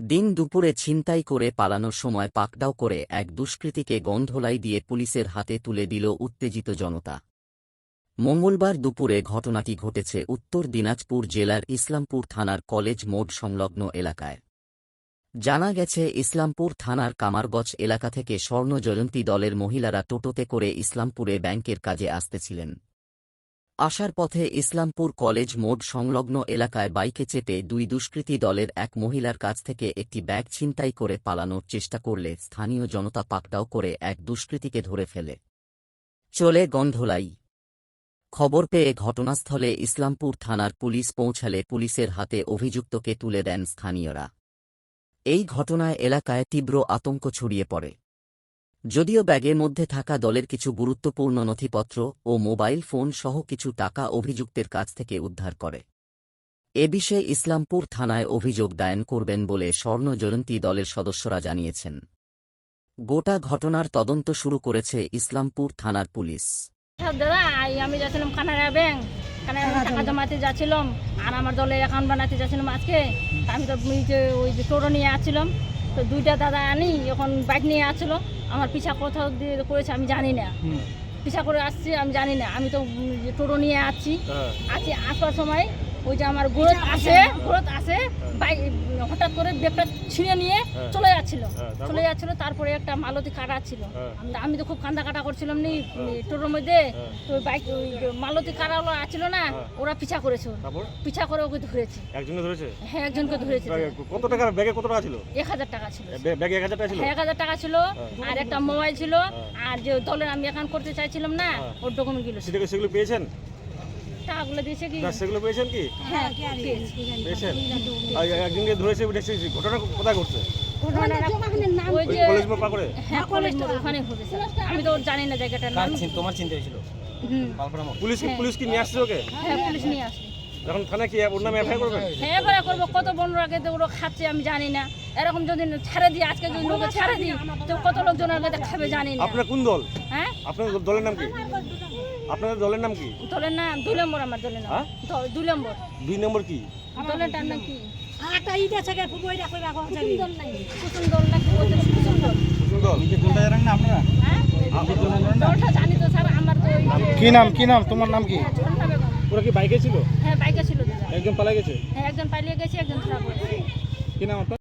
দিন দুপুরে ছিনতাই করে পালানোর সময় পাকড়াও করে এক দুষ্কৃতীকে গন্ধলাই দিয়ে পুলিশের হাতে তুলে দিল উত্তেজিত জনতা। মঙ্গলবার দুপুরে ঘটনাটি ঘটেছে উত্তর দিনাজপুর জেলার ইসলামপুর থানার কলেজ মোড় সংলগ্ন এলাকায়। জানা গেছে, ইসলামপুর থানার কামারগছ এলাকা থেকে স্বর্ণ জয়ন্তী দলের মহিলারা টোটোতে করে ইসলামপুরে ব্যাংকের কাজে আসতেছিলেন। আসার পথে ইসলামপুর কলেজ মোড় সংলগ্ন এলাকায় বাইকে চেপে দুই দুষ্কৃতী দলের এক মহিলার কাছ থেকে একটি ব্যাগ ছিনতাই করে পালানোর চেষ্টা করলে স্থানীয় জনতা পাকড়াও করে এক দুষ্কৃতীকে ধরে ফেলে। চলে গন্ধলাই। খবর পেয়ে ঘটনাস্থলে ইসলামপুর থানার পুলিশ পৌঁছালে পুলিশের হাতে অভিযুক্তকে তুলে দেন স্থানীয়রা। এই ঘটনায় এলাকায় তীব্র আতঙ্ক ছড়িয়ে পড়ে। যদিও ব্যাগের মধ্যে থাকা দলের কিছু গুরুত্বপূর্ণ নথিপত্র ও মোবাইল ফোন সহ কিছু টাকা অভিযুক্তের কাছ থেকে উদ্ধার করে। এ বিষয়ে ইসলামপুর থানায় অভিযোগ দায়ের করবেন বলে স্বর্ণ জয়ন্তী দলের সদস্যরা জানিয়েছেন। গোটা ঘটনার তদন্ত শুরু করেছে ইসলামপুর থানার পুলিশ। দাদা আমি যাচ্ছিলাম কানাড়া ব্যাংক। কানাড়া টাকা জমাতে যাচ্ছিলাম আর আমার দলের অ্যাকাউন্ট বানাতে যাচ্ছিলাম আজকে। আমি তো ওই যে টোটো নিয়ে আসছিলাম। তো দুইটা দাদা আনি, এখন বাইক নিয়ে আসছিল। আমার পিছা কোথাও দিয়ে করেছে আমি জানি না। পিছা করে আসছি আমি জানি না। আমি তো যে টোটো নিয়ে আছি আছি আসার সময় ওই যে আমার গ্রোথ আছে গ্রোথ আসে বাইক হঠাৎ করে ব্যাগটা ছিঁড়ে নিয়ে চলে যাচ্ছিল। চলে যাচ্ছিল তারপরে একটা মালতী কাটা ছিল। তা আমি তো খুব কান্দা কাটা করছিলাম নি টোটোর মধ্যে। তো বাইক মালতী কাটাগুলো আছিল না ওরা পিছা করেছে পিছা করে ওকে ধরেছে। একজনে ধরেছে? হ্যাঁ একজনকে ধরেছে। কত টাকা ব্যাগে কত টাকা ছিল? এক হাজার টাকা ছিল। ব্যাগে এক হাজার টাকা ছিল? এক হাজার টাকা ছিল। আর একটা মোবাইল ছিল। আর যে দলের আমি অ্যাকাউন্ট করতে চাইছিলাম না ওর ডকুমেন্টগুলো সেগুলো পেয়েছেন? টাকাগুলো দিয়েছে কি না, সেগুলো পেয়েছেন কি? হ্যাঁ পেয়েছি। পেয়েছেন? একজনকে ধরেছে ঘটনা কোথায় ঘটছে? হ্যাঁ পুলিশ পুলিশ কি নিয়ে আসছে ওকে? হ্যাঁ পুলিশ নিয়ে আসবে এখন থানায় কি ওর নামে এফআইআর করবেন হ্যাঁ এবারে করব। কত বন্ধুরাকে তো ওরা খাচ্ছে আমি জানি না। এরকম যদি ছাড়ে দিই আজকে যদি লোকে ছাড়ে দিই তো কত লোকজন খাবে জানি না। আপনার কোন দল? হ্যাঁ? আপনার দলের নাম কি? আপনাদের দলের নাম কি? দলের নাম দুই নম্বর আমার দলের নাম। হ্যাঁ? দ- দুই নম্বর। দুই নম্বর কি? দলের নাম কি? একটা ইট আছে গে কইরা কোন যাবি। কুসুম দল নাকি ওদের কুসুম দল। দল। দলটা জানেন না আপনারা? হ্যাঁ? দলটা জানি তো স্যার আমার তো কি নাম কি নাম? তোমার নাম কি? বেগম ওরা কি বাইকে ছিল? হ্যাঁ বাইকে ছিল দাদা একজন পালা গেছে? হ্যাঁ একজন পালিয়ে গেছে একজন ধরা পড়েছে কি নাম আপনার?